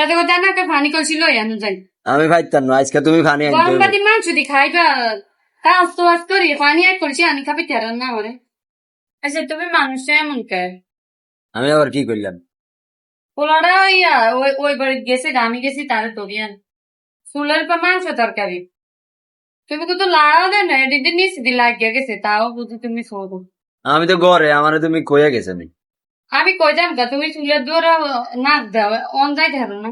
এত কথা না একটা পানি কলছিল এনে যাই আমি ভাইতাম না আজকে তুমি ফানি আনতে গরম হইবো। মাংস দি খাইবা করি পানি এক করছি খাবি না আচ্ছা তুমি মানুষ এমন কে? আমি আবার কি করলাম? পোলাটা ইয়া ওই ওই বাড়ি গেছে আমি গেছি তারে তরিয়ান চুলের পর মাংস তরকারি। তুমি কিন্তু লাড়াও দেন না এদিকে নিচে দি লাগিয়ে গেছে তাও বুঝি তুমি শোধো আমি তো ঘরে আমার তুমি কইয়া গেছে নি। আমি কই যাম গা তুমি চুলের দূর নাক দাও অন যাই ধরো না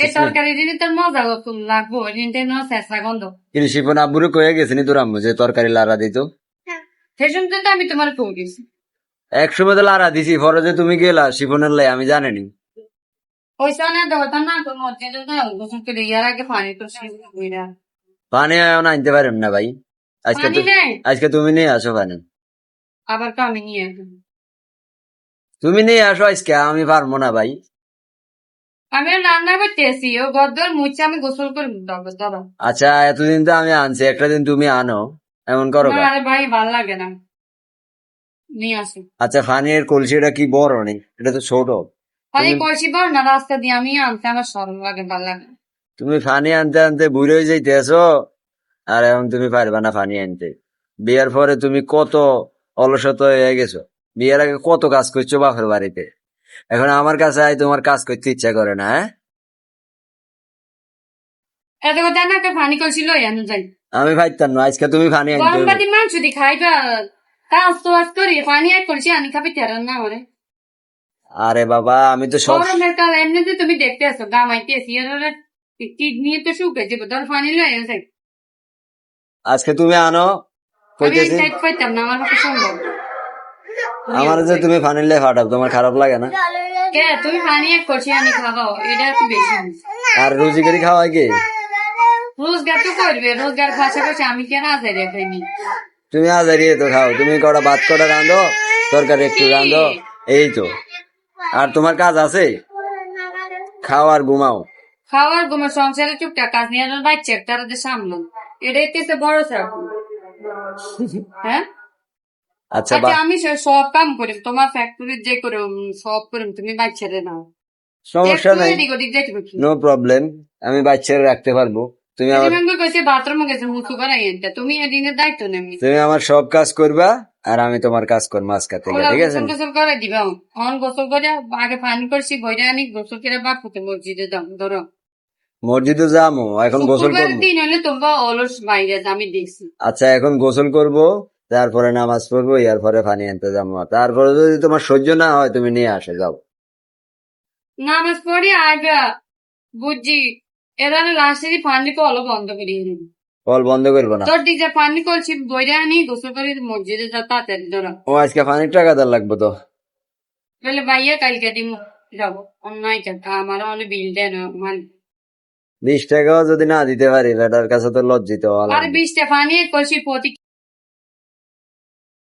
এই তরকারি দিদি তোর মজা লাগবো এদিনটা ন শেষরা গন্ধ আব্বুরে তোর আম্মু যে তরকারি লারা দিত সেই জন্য তো আমি তোমার কই গেছি এক সময় তো লারা দিছি পরে যে তুমি গেলা শিপনের লাই আমি জানিনি পয়সা না দেওয়া না তো মধ্যে তো না গোসল করে ইয়ার আগে পানি তো পানি আনতে পারেন না ভাই আজকে তো আজকে তুমি নিয়ে আসো পানি আবার তো আমি নিয়ে আসব। তুমি নিয়ে আসো আজকে আমি পারব না ভাই। আমি রান্না করতেছি ও গদ্দর মুছে আমি গোসল করে দাদা। আচ্ছা এতদিন তো আমি আনছি একটা দিন তুমি আনো এমন করো না, আরে ভাই ভালো লাগে না। নিয়ে আসি। আচ্ছা ফানির কলসিটা কি বড় নেই এটা তো ছোট। তুমি- কলসি বল না রাস্তা দিয়ে আমি আনতে আমার সরম লাগে ভালো লাগে তুমি ফানি আনতে আনতে বুড়ে হয়ে যাইতে আছো আর এখন তুমি পারবা না ফানি আনতে। বিয়ার পরে তুমি কত অলসত হয়ে গেছো। বিয়ের আগে কত কাজ করছ বাপের বাড়িতে? এখন আমার কাছে আই তোমার কাজ করতে ইচ্ছা করে না হ্যাঁ? এত কথা না একটা লই যাই। আমি ভাবতাম না আজকে তুমি ফানি আনতে গরম। বাদি মাংস দি খাইবা কাজ তো আজ করি এক করছি আনি খাবি না করে। আরে বাবা আমি তো সব গরমের কাল এমনিতে তুমি দেখতে আসো গামাইতে আসি কিডনি তো শুকে যাব আনো যাই। আজকে তুমি আনো আমি কইতেছি। সাইড পাইতাম না আমার কাছে সম্ভব। আমার যে তুমি ফানি ফানিলে ফাটাও তোমার খারাপ লাগে না? কে তুমি পানি এক করছি আমি খাবাও এটা একটু বেশি আর রুজি করে খাওয়াই কি? রোজগার তো করবে রোজগার পাশাপাশি আমি কেন আজাই রেখাইনি তুমি আজ হারিয়ে তো খাও তুমি কটা ভাত কটা রাঁধো তরকারি একটু রাঁধো এই তো। আর তোমার কাজ আছে? খাও আর ঘুমাও। খাওয়ার ঘুমের সংসারে টুকটাক কাজ নিয়ে বাচ্চা তারা যে সামলাম এটাই তো বড় চাপ হ্যাঁ? আচ্ছা আচ্ছা বা আমি সে- সব কাম করি তোমার ফ্যাক্টরি যে করে সব করি তুমি বাচ্চারে নাও। সমস্যা নাই। এদিক ওদিক নো প্রবলেম আমি বাচ্চারা রাখতে পারব। তুমি আমার কইছে বাথরুমে গেছে মুসু করাই এটা তুমি এদিনের দায়িত্ব নেমি তুমি আমার সব কাজ করবা আর আমি তোমার কাজ করব আজকে থেকে ওরা ঠিক আছে? গোসল গোসল করে দিবা। অন গোসল করে আগে পানি করছি বইটা আনি গোসল করে বাপুকে মসজিদে দাও ধরো। মসজিদে যাব এখন গোসল শুক্রবারের করব। দিন হলে তোমরা অলস বাইরে আমি দেখছি। আচ্ছা এখন গোসল করব। তারপরে নামাজ পড়ব ইয়ার পরে পানি আনতে যাব। তারপরে যদি তোমার সহ্য না হয় তুমি নিয়ে আসে যাও। নামাজ পড়ি আগে বুঝছি এরা লাস্টে যে পানি কল বন্ধ করি কল বন্ধ করব না? তোর দিকে পানি করছি বইটা আনি গোসল করে মসজিদে যা তাড়াতাড়ি ধরো। ও আজকে পানির টাকা দেওয়ার লাগবে তো? তাহলে ভাইয়া কালকে দিন যাব। অন্যায় টাকা আমার অনেক বিল দেন মানে বিশ টাকাও যদি না দিতে পারি বেটার কাছে তো লজ্জিত আর লাগবে। বিশটা পানি করছি প্রতি